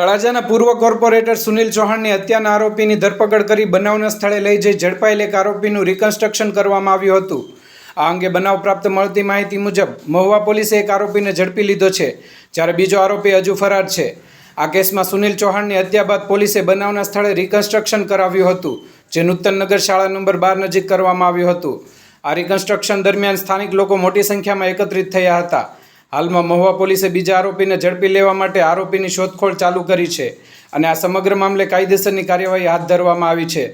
તળાજાના પૂર્વ કોર્પોરેટર સુનિલ ચૌહાણની હત્યાના આરોપીની ધરપકડ કરી બનાવના સ્થળે લઈ જઈ ઝડપાયેલ એક આરોપીનું રિકન્સ્ટ્રક્શન કરવામાં આવ્યું હતું. આ અંગે બનાવ પ્રાપ્ત મળતી માહિતી મુજબ, મહુવા પોલીસે એક આરોપીને ઝડપી લીધો છે, જ્યારે બીજો આરોપી હજુ ફરાર છે. આ કેસમાં સુનિલ ચૌહાણની હત્યા બાદ પોલીસે બનાવના સ્થળે રિકન્સ્ટ્રક્શન કરાવ્યું હતું, જે નૂતનનગર શાળા નંબર બાર નજીક કરવામાં આવ્યું હતું. આ રિકન્સ્ટ્રક્શન દરમિયાન સ્થાનિક લોકો મોટી સંખ્યામાં એકત્રિત થયા હતા. હાલમાં મહુવા પોલીસે બીજા આરોપીને ઝડપી લેવા માટે આરોપીની શોધખોળ ચાલુ કરી છે અને આ સમગ્ર મામલે કાયદેસરની કાર્યવાહી હાથ ધરવામાં આવી છે.